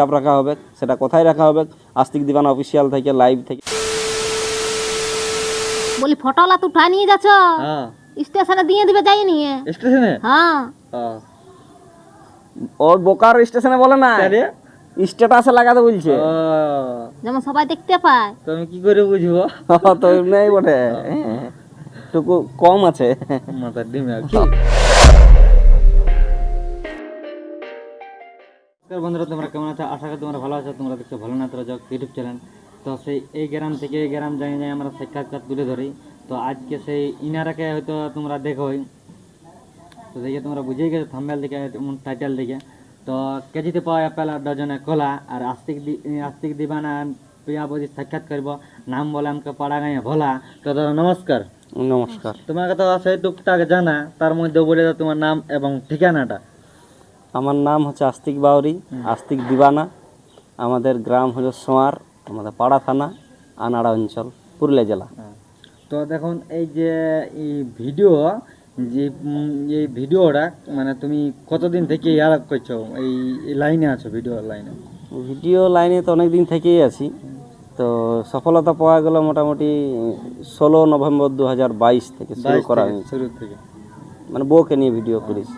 Up রাখা হবে সেটা কোথায় রাখা হবে? আস্তিক দিবানা অফিসিয়াল থেকে লাইভ থেকে। বলি ফটোলা তো উঠা নিয়ে যাচ্ছ? হ্যাঁ। স্টেশনে দিয়ে দিবে যাই নিয়ে। স্টেশনে? হ্যাঁ। ওর বোকার স্টেশনে বলে না। স্ট্যাটাসে লাগাতে বলছে। ও, যেমন সবাই দেখতে পায়। তুমি কি করে বুঝব? তো নেই বটে। হ্যাঁ, টুকু কম আছে। মাথার ডিমে নমস্কার বন্ধুরা তোমরা কেমন আছো? আশা করি তোমরা ভালো আছো তোমরা দেখছ ভালো না তোরা যাও ইউটিউব চ্যানেল তো সেই এই গ্রাম থেকে এই গ্রাম যাই যাই আমরা সাক্ষাৎকার তুলে ধরি। তো আজকে সেই ইনারাকে হয়তো তোমরা দেখোই তো দেখে তোমরা বুঝেই গেছো থাম্বেল দেখে টাইটেল দেখে। তো কেজিতে পাওয়া অ্যাপেল আর ডজনে কলা আর আস্তিক দি- আস্তিক দিবানা প্রিয়া বৌদি সাক্ষাৎ করব। নাম বলে আমাকে পাড়া গাঁয়ে ভোলা। তো দাদা নমস্কার। নমস্কার। তোমাকে তো আছে টুকটাক জানা তার মধ্যে বলে দাও তোমার নাম এবং ঠিকানাটা। আমার নাম হচ্ছে আস্তিক বাউরি আস্তিক দিবানা। আমাদের গ্রাম হলো সোয়ার আমাদের পাড়া থানা আনাড়া অঞ্চল পুরুলিয়া জেলা। তো দেখুন এই যে এই ভিডিও যে এই ভিডিওটা মানে তুমি কতদিন থেকে ইয়ার করছ? এই লাইনে আছো ভিডিও লাইনে? ভিডিও লাইনে তো অনেক দিন থেকেই আছি। তো সফলতা পাওয়া গেল মোটামুটি ষোলো নভেম্বর দু হাজার বাইশ থেকে শুরু করা শুরু থেকে। মানে বউকে নিয়ে ভিডিও করেছি।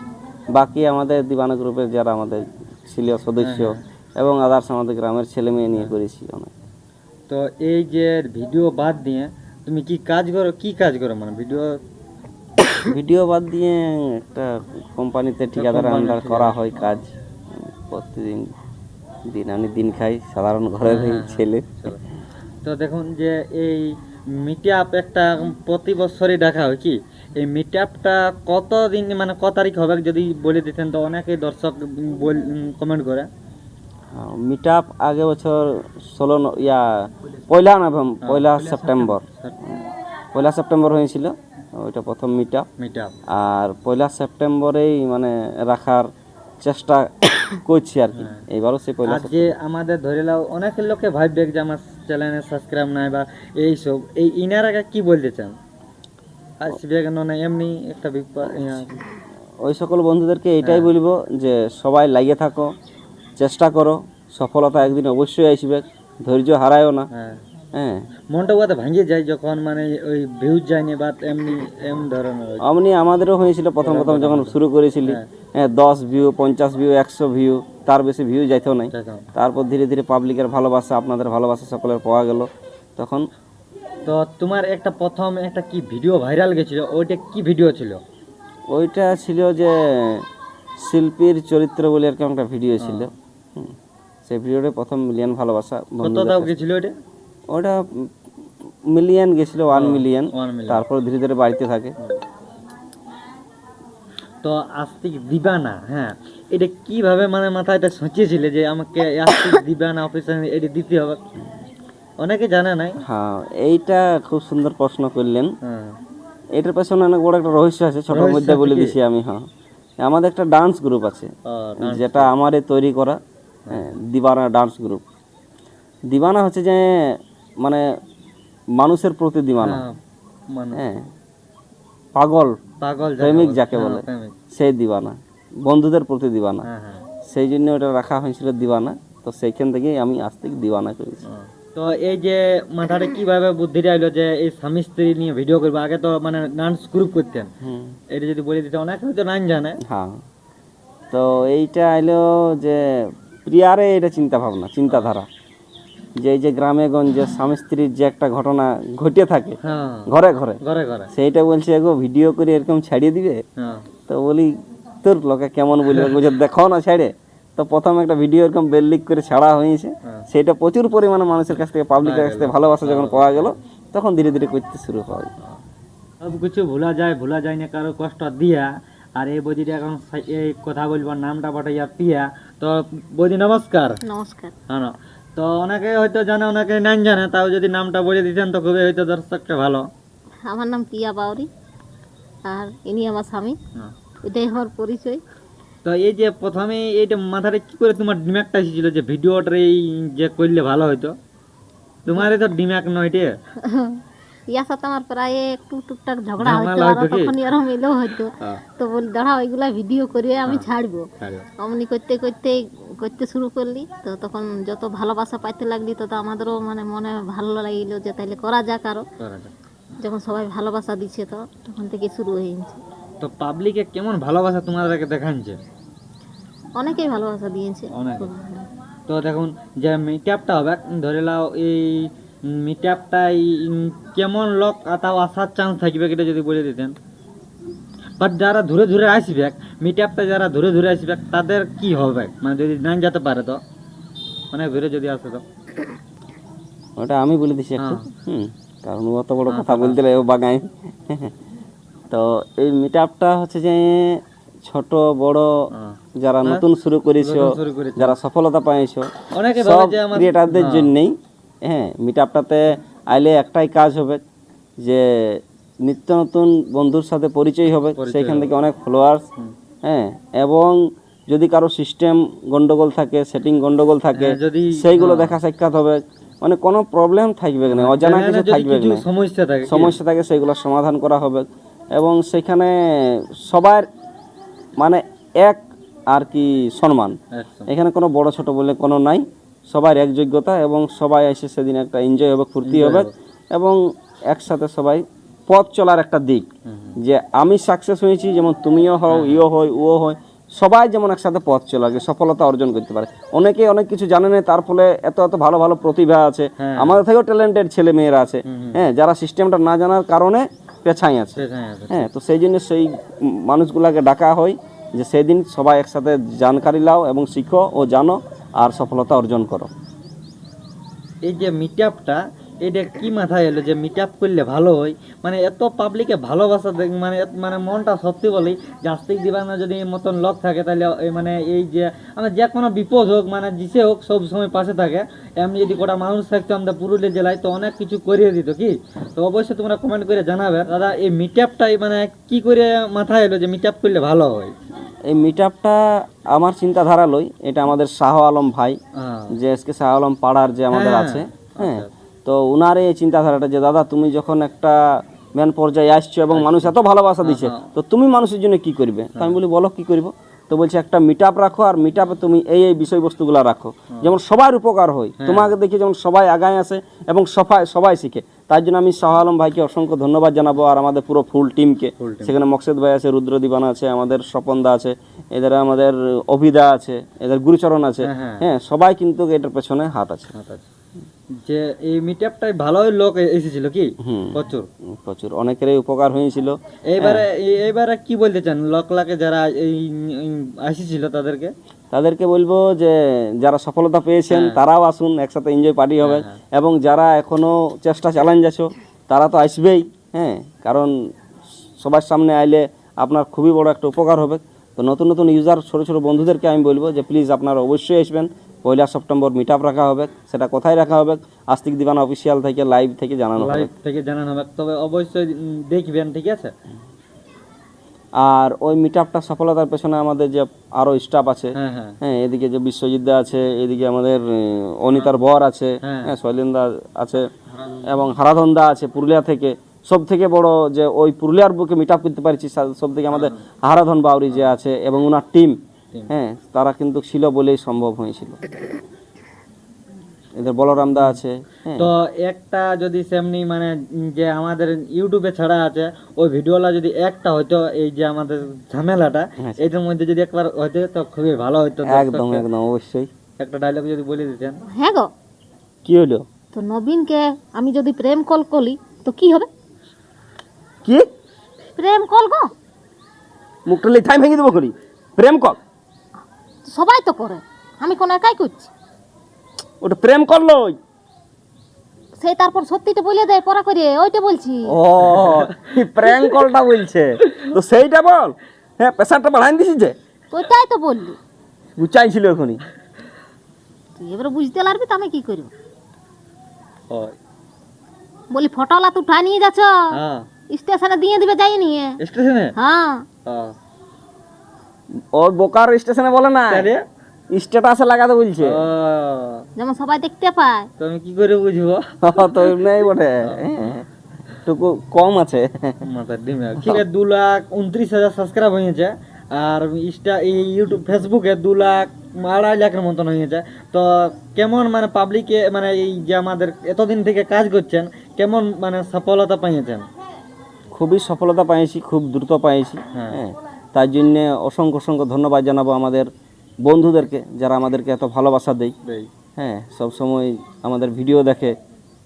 বাকি আমাদের দিবানা গ্রুপের যারা আমাদের ছিল সদস্য এবং আদার্স আমাদের গ্রামের ছেলে মেয়ে নিয়ে করেছি অনেক। তো এই যে ভিডিও বাদ দিয়ে তুমি কি কাজ করো? কি কাজ করো মানে ভিডিও? ভিডিও বাদ দিয়ে একটা কোম্পানিতে ঠিকাদার আন্ডার করা হয় কাজ। প্রতিদিন দিন আমি দিন খাই সাধারণ ঘরের ছেলে। তো দেখুন যে এই মিট আপ একটা প্রতি বছরই দেখা হয় কি? এই মিট আপটা কত দিন মানে কত তারিখ হবে যদি বলে দিতেন তো অনেকেই দর্শক বল কমেন্ট করে। মিট আপ আগে বছর ষোলো ন- ইয়া পয়লা নভেম্বর পয়লা সেপ্টেম্বর। পয়লা সেপ্টেম্বর হয়েছিল ওইটা প্রথম মিট আপ মিট আপ আর পয়লা সেপ্টেম্বরেই মানে রাখার চেষ্টা করছি আর কি। এইবারও সেই পয়লা যে আমাদের ধরে নাও অনেক লোকে ভাববে যে আমার চ্যানেলে সাবস্ক্রাইব নাই বা এইসব। এই ইনারাকে কি বলতে চান? আসবে কেন না এমনি একটা ওই সকল বন্ধুদেরকে এটাই বলব যে সবাই লাগিয়ে থাকো চেষ্টা করো সফলতা একদিন অবশ্যই আসবে ধৈর্য হারায়ও না। হ্যাঁ। হ্যাঁ। মনটা ওতে ভাঙিয়ে যায় যখন মানে ওই ভিউজ যায়নি বা এমনি এম ধরনের হয়। অমনি আমাদেরও হয়েছিল প্রথম প্রথম যখন শুরু করেছিলি। হ্যাঁ। দশ ভিউ পঞ্চাশ ভিউ একশো ভিউ তার বেশি ভিউ যাইতেও নাই। তারপর ধীরে ধীরে পাবলিকের ভালোবাসা আপনাদের ভালোবাসা সকলের পাওয়া গেল। তখন তো তোমার একটা প্রথম একটা কি ভিডিও ভাইরাল গেছিল? ওইটা কি ভিডিও ছিল? ওইটা ছিল যে শিল্পীর চরিত্র বলে আর কি একটা ভিডিও ছিল। সেই ভিডিওটা প্রথম মিলিয়ন ভালোবাসা কত দাও। গেছিল ওইটা? ওটা মিলিয়ন গেছিল ওয়ান মিলিয়ন ওয়ান মিলিয়ন তারপর ধীরে ধীরে বাড়িতে থাকে। তো আস্তিক দিবানা হ্যাঁ এটা কীভাবে মানে মাথায় এটা সোচিয়েছিলে যে আমাকে আস্তিক দিবানা অফিসে এটা দিতে হবে? অনেকে জানে নাই। হ্যাঁ এইটা খুব সুন্দর প্রশ্ন করলেন। হ্যাঁ। এটার পেছনে অনেক বড় একটা রহস্য আছে ছোট মধ্যে বলে দিছি আমি হ্যাঁ। আমাদের একটা ডান্স গ্রুপ আছে যেটা আমারে তৈরি করা হ্যাঁ, দিবানা ডান্স গ্রুপ দিবানা হচ্ছে যে মানে মানুষের প্রতি দিবানা। হ্যাঁ, মানে হ্যাঁ পাগল পাগল প্রেমিক যাকে বলে সেই দিবানা। বন্ধুদের প্রতি দিবানা। হ্যাঁ হ্যাঁ। সেই জন্য ওটা রাখা হয়েছিল দিবানা। তো সেইখান থেকেই আমি আজ থেকে দিবানা করেছি। তো এই যে মাথাটা কীভাবে বুদ্ধিটা এলো যে এই স্বামী স্ত্রী নিয়ে ভিডিও করব? আগে তো মানে ডান্স গ্রুপ করতেন। এটা যদি বলে দিতে অনেকে হয়তো নাম জানে। হ্যাঁ। তো এইটা এলো যে প্রিয়ারে এটা চিন্তা ভাবনা চিন্তাধারা। যে এই যে গ্রামে গঞ্জে স্বামী স্ত্রীর যে একটা ঘটনা ঘটে থাকে হ্যাঁ। ঘরে ঘরে ঘরে ঘরে। সেইটা বলছে এগো ভিডিও করে এরকম ছাড়িয়ে দিবে? হ্যাঁ। তো বলি তোর লোকে কেমন বলবে? দেখো না ছাড়ে। তো প্রথম একটা ভিডিও এরকম বেল্লিক করে ছাড়া হয়েছে। হ্যাঁ। সেটা প্রচুর পরিমাণে মানুষের কাছ থেকে পাবলিকের কাছ থেকে ভালোবাসা যখন পাওয়া গেল তখন ধীরে ধীরে করতে শুরু হয়। সব কিছু ভোলা যায় ভোলা যায় না কারও কষ্ট দিয়া। আর এই বৌদিটা এখন এই কথা বলবার নামটা পাঠাইয়া পিয়া তো বৌদি নমস্কার। নমস্কার। হ্যাঁ তো অনেকে হয়তো জানে অনেকে নাই জানে তাও যদি নামটা বলে দিতেন তো খুবই হয়তো দর্শকটা ভালো। আমার নাম পিয়া বাউরি আর ইনি আমার স্বামী। হ্যাঁ। এটাই আমার পরিচয়। তো এই যে প্রথমে এইটা মাথাটা কি করে তোমার ডিম্যাকটা এসেছিল যে ভিডিওটা এই যে করলে ভালো হতো তোমার তো ডিম্যাক নয় এটা ইয়ার সাথে আমার প্রায় একটু টুকটাক ঝগড়া হইতো আর তখন এরম এলেও হইতো। হ্যাঁ তো বলি দাঁড়া ওইগুলা ভিডিও করে আমি ছাড়বো। অমনি করতে করতে করতে শুরু করলি। তো তখন যত ভালোবাসা পাইতে লাগলি তত আমাদেরও মানে মনে ভালো লাগিল যে তাইলে করা যাক আরও। যখন সবাই ভালোবাসা দিচ্ছে তো তখন থেকে শুরু হয়েছে তো পাবলিকে কেমন ভালোবাসা তোমাদেরকে দেখাচ্ছে? অনেকেই ভালোবাসা দিয়েছে। অনেক। তো দেখুন যে মিটআপটা হবে ধরে নাও এই মিটআপটাই কেমন লোক তাও আসার চান্স থাকবে এটা যদি বলে দিতেন। বাট যারা ধরে ধরে আসবে মিটআপটা যারা ধরে ধরে আসবে তাদের কি হবে? মানে যদি না যেতে পারে তো? অনেক ধরে যদি আসে তো? ওটা আমি বলে দিছি একটু। হ্যাঁ। হুম কারণ অত বড় কথা বলতে ও বাগাই তো এই মিট আপটা হচ্ছে যে ছোট বড় হ্যাঁ। যারা নতুন শুরু করেছ নতুন শুরু করেছ। যারা সফলতা পাইছো সব ক্রিয়েটারদের জন্যই হ্যাঁ মিট আপটাতে আইলে একটাই কাজ হবে যে নিত্য নতুন বন্ধুর সাথে পরিচয় হবে সেইখান থেকে অনেক ফলোয়ার্স হ্যাঁ এবং যদি কারও সিস্টেম গন্ডগোল থাকে সেটিং গন্ডগোল থাকে হ্যাঁ, সেইগুলো দেখা সাক্ষাৎ হবে মানে কোনো প্রবলেম থাকবে না অজানা কিছু থাকবে না। সমস্যা থাকে সমস্যা থাকে সেগুলো সমাধান করা হবে। এবং সেখানে সবার মানে এক আর কি সম্মান। এখানে কোনো বড় ছোট বলে কোনো নাই। সবার এক যোগ্যতা এবং সবাই এসে সেদিন একটা এনজয় হবে ফুর্তি হবে এবং একসাথে সবাই পথ চলার একটা দিক। যে আমি সাকসেস হয়েছি যেমন তুমিও হও ইও হয়। ও হয় সবাই যেমন একসাথে পথ চলে সফলতা অর্জন করতে পারে। অনেকে অনেক কিছু জানে না তার ফলে এত এত ভালো ভালো প্রতিভা আছে। হ্যাঁ। আমাদের থেকেও ট্যালেন্টেড ছেলে মেয়েরা আছে হ্যাঁ যারা সিস্টেমটা না জানার কারণে পেছাই আছে। হ্যাঁ তো সেই জন্য সেই মানুষগুলাকে ডাকা হয় যে সেদিন সবাই একসাথে জানকারি লাও এবং শিখো ও জানো আর সফলতা অর্জন করো। এই যে মিট মিটআপটা এটা কি মাথায় এলো যে মিটআপ করলে ভালো হয়? মানে এত পাবলিকে ভালোবাসা দেখ- মানে মানে মনটা সত্যি বলি যে আস্তিক দিবানা যদি মতন লোক থাকে তাহলে মানে এই যে আমরা যে কোনো বিপদ হোক মানে জিসে হোক সব সময় পাশে থাকে। এমনি যদি কটা মানুষ থাকতো আমাদের পুরুলিয়া জেলায় তো অনেক কিছু করিয়ে দিত কি? তো অবশ্যই তোমরা কমেন্ট করে জানাবে। দাদা এই মিটআপটাই মানে কি করে মাথায় এলো যে মিটআপ করলে ভালো হয়? এই মিট আপটা আমার চিন্তাধারা লই এটা আমাদের শাহ আলম ভাই হ্যাঁ। যে এসকে শাহ আলম পাড়ার যে আমাদের হ্যাঁ, আছে হ্যাঁ। তো ওনার এই চিন্তাধারাটা যে দাদা তুমি যখন একটা ম্যান পর্যায়ে আসছো এবং মানুষ এত ভালোবাসা দিচ্ছে তো তুমি মানুষের জন্য কি করবে? তো আমি বলি বলো কি করব? তো বলছে একটা মিট রাখো আর মিট তুমি এই এই বিষয়বস্তুগুলো রাখো। যেমন সবার উপকার হয়। তোমাকে দেখে যেমন সবাই আগায় আসে এবং সবাই সবাই শিখে। তাই জন্য আমি শাহ আলম ভাইকে অসংখ্য ধন্যবাদ জানাব আর আমাদের পুরো ফুল টিমকে। সেখানে মকসেদ ভাই আছে রুদ্র দিবানা আছে আমাদের স্বপনদা আছে এদের আমাদের অভিদা আছে এদের গুরুচরণ আছে। হ্যাঁ, হ্যাঁ। হ্যাঁ সবাই কিন্তু এটার পেছনে হাত আছে। যে এই মিটআপটাই ভালোই লোক এসেছিল কি। প্রচুর। প্রচুর। অনেকেরই উপকার হয়েছিল। এইবারে এই- এইবারে কি বলতে চান? লোক লাকে যারা এই আসেছিল তাদেরকে? তাদেরকে বলব যে যারা সফলতা পেয়েছেন হ্যাঁ। তারাও আসুন একসাথে এনজয় পার্টি হবে। এবং যারা এখনও চেষ্টা চালান যাচ্ছ তারা তো আসবেই হ্যাঁ। কারণ সবার সামনে আইলে আপনার খুবই বড় একটা উপকার হবে। তো নতুন নতুন ইউজার ছোট ছোট বন্ধুদেরকে আমি বলব যে প্লিজ আপনারা অবশ্যই আসবেন। পয়লা সেপ্টেম্বর মিট রাখা হবে সেটা কোথায় রাখা হবে আস্তিক দিবানা অফিসিয়াল থেকে লাইভ থেকে জানানো হবে। লাইভ থেকে জানানো হবে তবে অবশ্যই দেখবেন ঠিক আছে? আর ওই মিট আপটা সফলতার পেছনে আমাদের যে আরও স্টাফ আছে হ্যাঁ হ্যাঁ। হ্যাঁ এদিকে যে বিশ্বজিৎদা আছে এদিকে আমাদের অনিতার বর আছে হ্যাঁ। হ্যাঁ শৈলেন্দা আছে এবং হারাধনদা আছে পুরুলিয়া থেকে। সব থেকে বড় যে ওই পুরুলিয়ার বুকে মিট আপ করতে পারছি সব থেকে আমাদের হারাধন বাউরি যে আছে এবং ওনার টিম হ্যাঁ তারা কিন্তু ছিল বলেই সম্ভব হয়েছিল। এদের বলরামদা আছে হ্যাঁ। তো একটা যদি সেমনি মানে যে আমাদের ইউটিউবে ছাড়া আছে ওই ভিডিওটা যদি একটা হয়তো এই যে আমাদের ঝামেলাটা এটার মধ্যে যদি একবার হইতো তো খুবই ভালো হতো একদম একদম অবশ্যই। একটা ডায়লগ যদি বলে দিতেন। হ্যাঁ গো। কি হলো তো নবীনকে আমি যদি প্রেম কল করি তো কি হবে? কি? প্রেম কল গো। মুখটা লিথাই ভেঙে দেবো করি প্রেম কল। সবাই তো করে। আমি কোন একাই করছি। ওটা প্রেম করল সেই তারপর সত্যিটা বলে দেয় পড়া করে ওইটা বলছি। ও প্র্যাঙ্ক কলটা বলছে। তো সেইটা বল। হ্যাঁ প্রেশারটা বাড়াই দিছিস যে। তো ওইটাই তো বললি। বুঝাইছিল এখনই। তুই এবারে বুঝতে পারবি তো আমি কি করব। ও বলি ফটোলা তুই উঠা নিয়ে যাচ্ছ। হ্যাঁ। স্টেশনে দিয়ে দিবে যাই নিয়ে। স্টেশনে? হ্যাঁ। ওর বোকার স্টেশনে বলে না। স্ট্যাটাসে লাগাতে বলছে। যেমন সবাই দেখতে পায়। তুমি কি করে বুঝব? তো নেই বটে। হ্যাঁ। একটু কম আছে। মাথার ডিমে ঠিক আছে দু লাখ উনত্রিশ হাজার সাবস্ক্রাইব হয়েছে। আর ইনস্টা এই ইউটিউব ফেসবুকে দু লাখ আড়াই লাখের মতন হয়েছে। তো কেমন মানে পাবলিকে মানে এই যে আমাদের এতদিন থেকে কাজ করছেন কেমন মানে সফলতা পেয়েছেন খুবই সফলতা পেয়েছি খুব দ্রুত পেয়েছি হ্যাঁ। তার জন্য অসংখ্য অসংখ্য ধন্যবাদ জানাব আমাদের বন্ধুদেরকে যারা আমাদেরকে এত ভালোবাসা দেয়। হ্যাঁ সব সময় আমাদের ভিডিও দেখে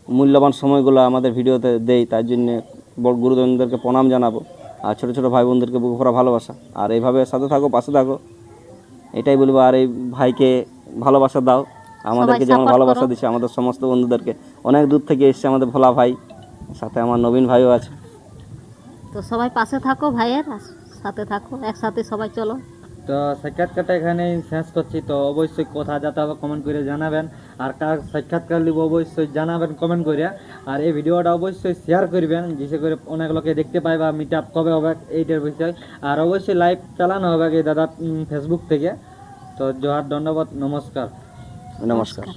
মূল্যবান সময়গুলো আমাদের ভিডিওতে দেয় তার জন্য বড় গুরুজনদেরকে প্রণাম জানাব আর ছোটো ছোটো ভাই বোনদেরকে বুক ভরা ভালোবাসা। আর এইভাবে সাথে থাকো পাশে থাকো এটাই বলব আর এই ভাইকে ভালোবাসা দাও আমাদেরকে যেমন ভালোবাসা দিচ্ছে আমাদের সমস্ত বন্ধুদেরকে। অনেক দূর থেকে এসছে আমাদের ভোলা ভাই সাথে আমার নবীন ভাইও আছে। তো সবাই পাশে থাকো ভাইয়ের সাথে থাকো একসাথে সবাই চলো। তো সাক্ষাৎকারটা এখানে শেষ করছি তো অবশ্যই কথা যাতে হবে কমেন্ট করে জানাবেন। আর কার সাক্ষাৎকার নিব অবশ্যই জানাবেন কমেন্ট করে। আর এই ভিডিওটা অবশ্যই শেয়ার করবেন যেসে করে অনেক লোকে দেখতে পায় বা মিট আপ কবে হবে এইটার বিষয়। আর অবশ্যই লাইভ চালানো হবে এই দাদা ফেসবুক থেকে। তো জোহার ধন্যবাদ নমস্কার। নমস্কার।